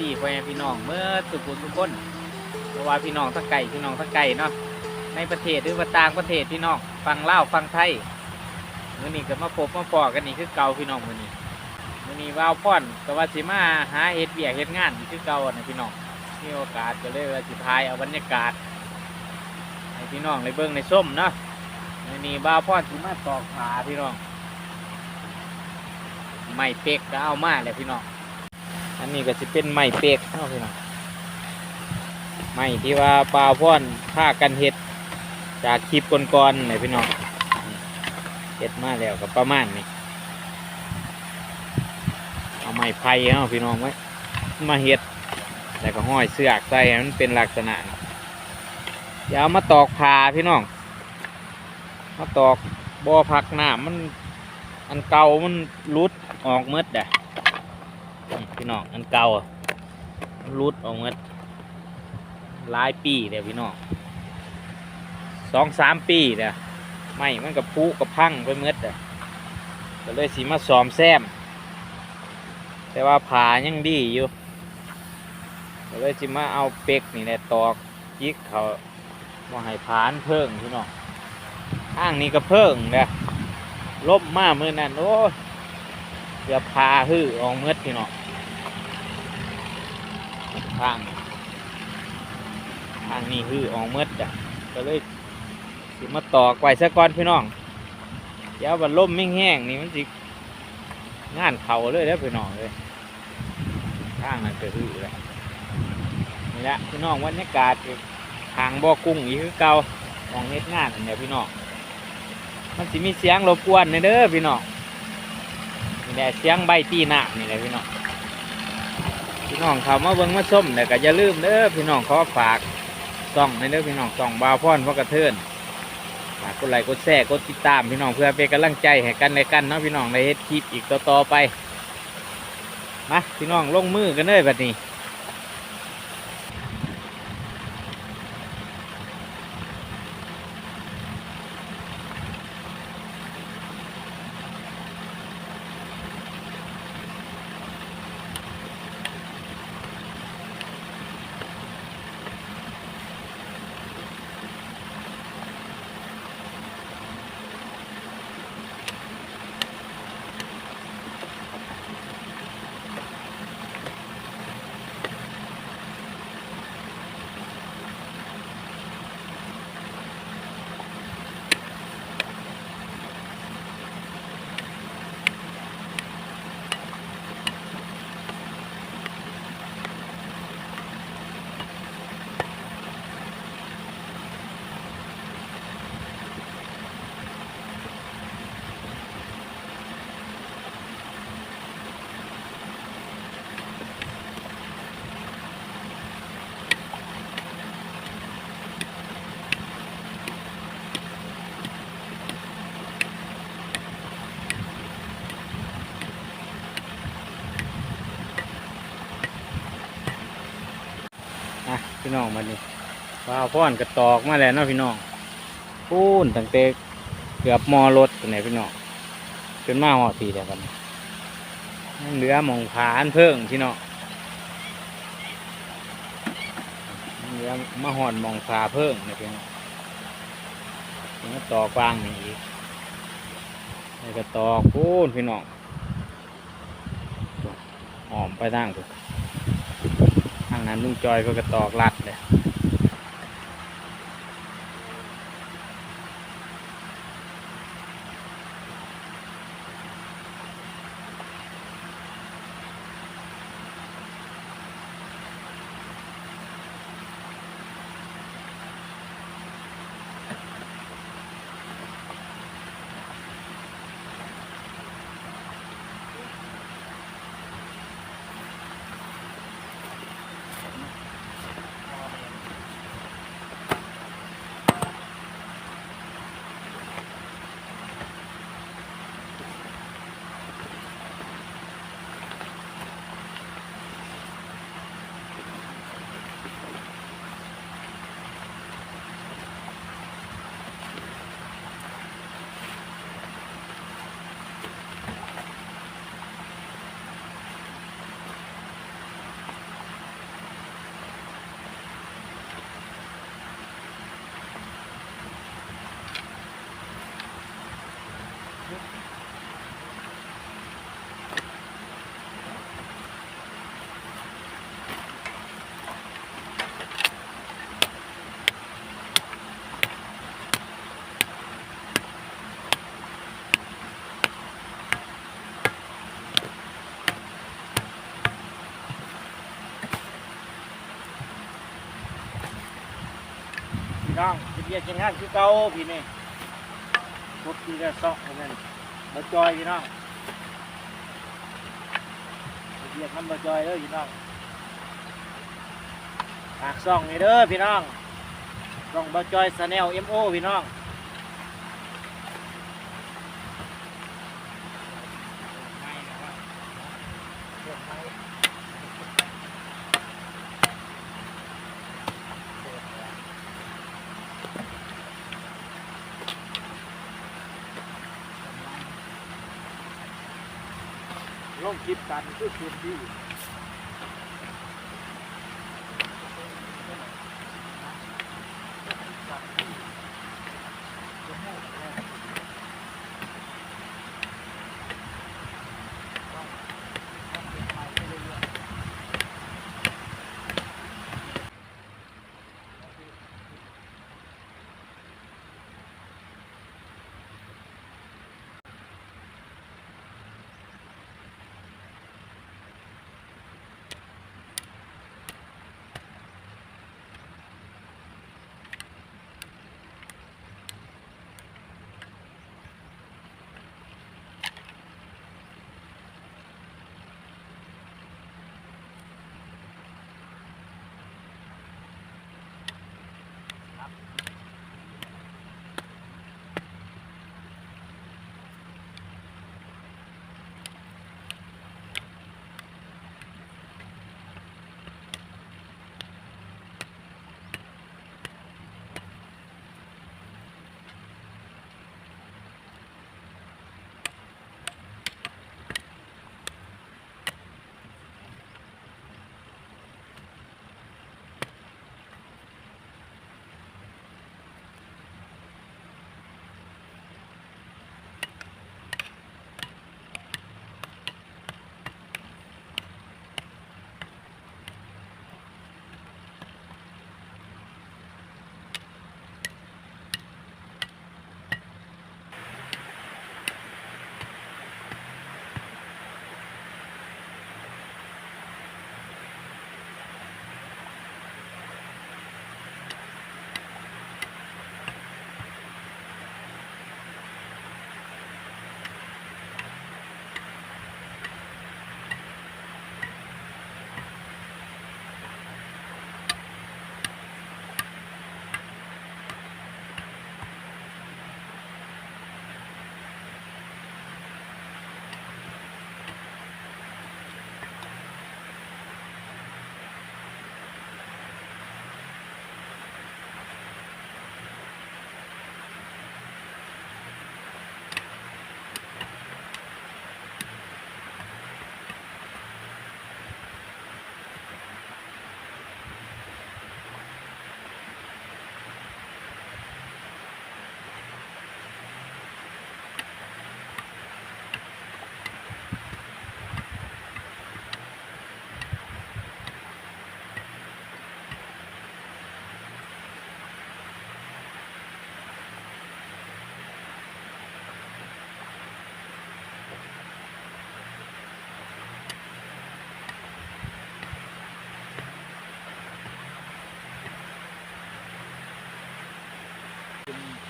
ตีพ่อแม่พี่น้องเมื่อสุขุมทุกคนเพราะว่าพี่น้องทั้งไก่พี่น้องทั้งไก่เนาะในประเทศหรือว่าต่างประเทศพี่น้องฟังเล่าฟังไทยมื่อนี้ก็มาพบมาปอกันนี่คือเก่าพี่น้องมื่อนี้มื่อนี้ว่าวพ่อนก็ว่าสิมาหาเฮ็ดเบียกเฮ็ดงานนี่คือเก่านะพี่น้องมีโอกาสก็เลยว่าสิทายเอาบรรยากาศให้พี่น้องในเบิ้องในส้มเนาะมื่อนี้ว่าวพ่อนสิมาตอกผาพี่น้องไม้เป็กก็เอามาเลยพี่น้อง อันนี้ก็จะเป็นไม้เป็กเนาะพี่น้องไม้ที่ว่าปลาพ่อนผ้ากันเห็ดจากคลิปก่อนๆเลยพี่น้องเห็ดมาแล้วก็ประมาณนี้เอาไม้ไผ่เนาพี่น้องไว้มาเห็ดแล้วก็ห้อยเสือกใส่มันเป็นลักษณะอยวเอามาตอกผาพี่น้องมาตอกบ่อพักน้ำมันอันเก่ามันรุดออกเมดเด้อนี่ พี่น้องอันเก่ารุดออกมดหลายปีเด้อพี่น้องสองสามปีเด้อไม่มันกับพุกับพังไปเมดเด้อก็เลยสีมาซ้อมแซม แต่ว่าผายังดีอยู่ก็เลยสิมาเอาเป็กนี่แหละตอกยิกเขาว่าให้ผานเพิ่งพี่น้องอ้างนี่ก็เพิ่งเด้อล่มมามือนั่นโอ้ยเดี๋ยวพาฮื้อออกเมืดพี่น้อง ทางทางนี้ฮื้อออกเมดจ้ะก็เลยสิมาต่อไว้ซะก่อนพี่น้องเดี๋ยววันล่มไม่แห้งนี่มันสิงานเขาเลยแล้วพี่น้องเลยทางนั้นก็ฮื้อเลยนี่แหละพี่น้องบรรยากาศทางบ่อกุ้งอีกคือเก่ามองเฮ็ดงานอันเนี่ยพี่น้องมันสิมีเสียงรบกวนในเด้อพี่น้องนี่แหละเสียงใบตีหน้านี่แหละพี่น้อง น้องเขามาเบิ้งมาส้มแต่ก็อย่าลืมเด้อพี่น้องขอฝากส่องในเด้อพี่น้องส่องบาวพรพ่อกระเทินฝากกดไลค์กดแชร์กดติดตามพี่น้องเพื่อเป็นกำลังใจให้กันในกันเนาะพี่น้องในเฮ็ดคลิปอีกต่อๆไปมาพี่น้องลงมือกันเลยแบบนี้ พี่น้องมานี่ว้าวพ่อนกระตอกมาแล้วเนาะพี่น้องปูนตั้งแต่เกือบมอรถตัวไหนพี่น้องจนมาหอดปีแล้วกันเหลือมองผานเพิ่งพี่น้องเหลือมาหอดมองผาเพิ่งนะพี่น้องยังมาตอกวางนี่อีกแล้วก็ตอกปูนพี่น้องหอมไปทางถูก นั้นลุงจอยก็กระตอกลัดเลย พี่น้องจะเรียกยังงานคือเก่าพี่นี่ทุบที่กระซอกนั่นมาจอยพี่น้องเรียกมันมาจอยเด้อพี่น้องหากซ่องนี่เด้อพี่น้องต้องมาจอยสแนลเอ็มโอพี่น้อง คลิปกันคือคืนที่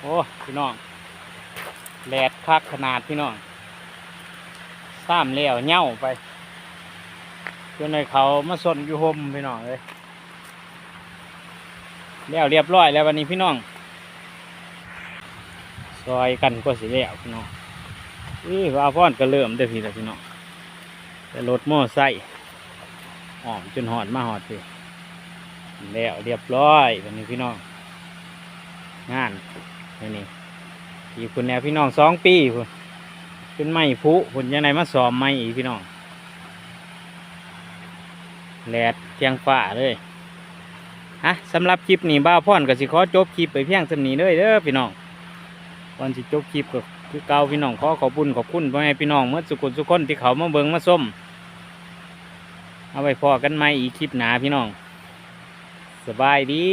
โอ้พี่น้องแหลดคักขนาดพี่น้องซ้ำแล้วเหย่าไปจนในเขามาสนอยู่ห่มพี่น้องเลยแล้วเรียบร้อยแล้ววันนี้พี่น้อง ซอยกันก็สิแล้วพี่น้องนี่ว่าพ่อนก็เริ่มเด้พี่ละพี่น้องแต่รถมอไซค์หอมจนหอดมาหอดพี่แล้วเรียบร้อยวันนี้พี่น้องงาน นี่นี่คุณแนวพี่น้องสองปีคุณเป็นไม้ผู้คุณยังไงมาสอมไม้อีกพี่น้องแหลดเทียงฟ้าเลยฮะสำหรับคลิปนี้บ้าพ่อนก็สิขอจบคลิปไปเพียงสำนีเลยเด้อพี่น้องก่อนสิจบคลิปก็คือเก่าพี่น้องขอขอบคุญขอบคุณพ่อแม่พี่น้องเมื่อสุขุนสุขคนที่เขามาเบิงมาส้มเอาไว้พอกันใหม่อีกคลิปหนาพี่น้อง สบายดี